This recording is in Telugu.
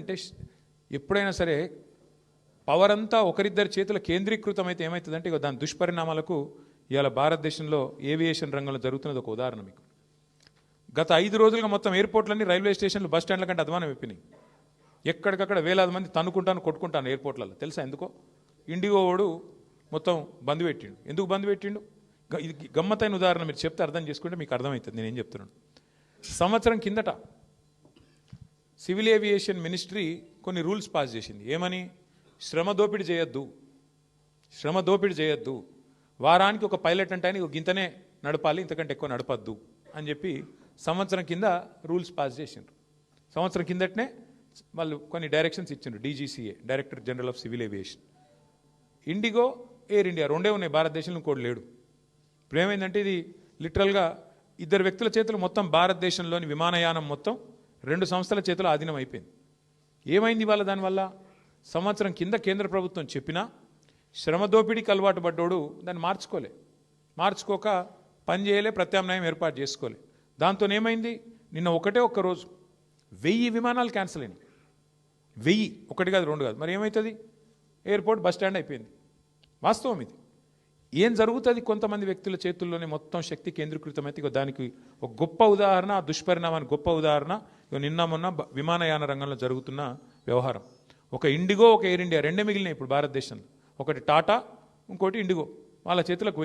అంటే ఎప్పుడైనా సరే పవర్ అంతా ఒకరిద్దరి చేతుల కేంద్రీకృతం అయితే ఏమవుతుందంటే ఇక దాని దుష్పరిణామాలకు ఇవాళ భారతదేశంలో ఏవియేషన్ రంగంలో జరుగుతున్నది ఒక ఉదాహరణ మీకు. గత ఐదు రోజులుగా మొత్తం ఎయిర్పోర్ట్లన్నీ రైల్వే స్టేషన్లు బస్ స్టాండ్ల కంటే అధ్వానం అయిపోయినాయి. ఎక్కడికక్కడ వేలాది మంది తన్నుకుంటాను కొట్టుకుంటాను ఎయిర్పోర్ట్లలో తెలుసా ఎందుకో? ఇండిగో వాడు మొత్తం బంద్ పెట్టిండు. ఎందుకు బంద్ పెట్టిండు? ఇది గమ్మత్తైన ఉదాహరణ మీరు చెప్తే అర్థం చేసుకుంటే మీకు అర్థమవుతుంది నేనేం చెప్తున్నాను. సంవత్సరం కిందట సివిల్ ఏవియేషన్ మినిస్ట్రీ కొన్ని రూల్స్ పాస్ చేసింది. ఏమని? శ్రమ దోపిడీ చేయొద్దు. శ్రమ దోపిడీ చేయొద్దు. వారానికి ఒక పైలట్ అంటే ఆయన గింతనే నడపాలి ఇంతకంటే ఎక్కువ నడపద్దు అని చెప్పి సంవత్సరం కింద రూల్స్ పాస్ చేసిండ్రు. సంవత్సరం కిందటనే వాళ్ళు కొన్ని డైరెక్షన్స్ ఇచ్చిండ్రు DGCA director general of civil aviation. IndiGo Air India రెండే ఉన్నాయి భారతదేశంలో ఇంకోటి లేడు. ఇప్పుడు ఏమైందంటే ఇది లిటరల్గా ఇద్దరు వ్యక్తుల చేతులు మొత్తం భారతదేశంలోని విమానయానం మొత్తం రెండు సంస్థల చేతులు ఆధీనం అయిపోయింది. ఏమైంది ఇవాళ దానివల్ల? సంవత్సరం కింద కేంద్ర ప్రభుత్వం చెప్పినా శ్రమ దోపిడీకి అలవాటు పడ్డోడు దాన్ని మార్చుకోలే. మార్చుకోక పని చేయలే ప్రత్యామ్నాయం ఏర్పాటు చేసుకోలే. దాంతో ఏమైంది? నిన్న ఒకటే ఒక్క రోజు వెయ్యి విమానాలు క్యాన్సిల్ అయినాయి. వెయ్యి. ఒకటి కాదు రెండు కాదు. మరి ఏమవుతుంది ఎయిర్పోర్ట్ బస్ స్టాండ్ అయిపోయింది. వాస్తవం ఇది. ఏం జరుగుతుంది? కొంతమంది వ్యక్తుల చేతుల్లోనే మొత్తం శక్తి కేంద్రీకృతమైతే దానికి ఒక గొప్ప ఉదాహరణ ఆ దుష్పరిణామానికి గొప్ప ఉదాహరణ నిన్న మొన్న విమానయాన రంగంలో జరుగుతున్న వ్యవహారం. ఒక ఇండిగో ఒక ఎయిర్ ఇండియా రెండే మిగిలినాయి ఇప్పుడు భారతదేశంలో. ఒకటి టాటా ఇంకోటి ఇండిగో. వాళ్ళ చేతులకు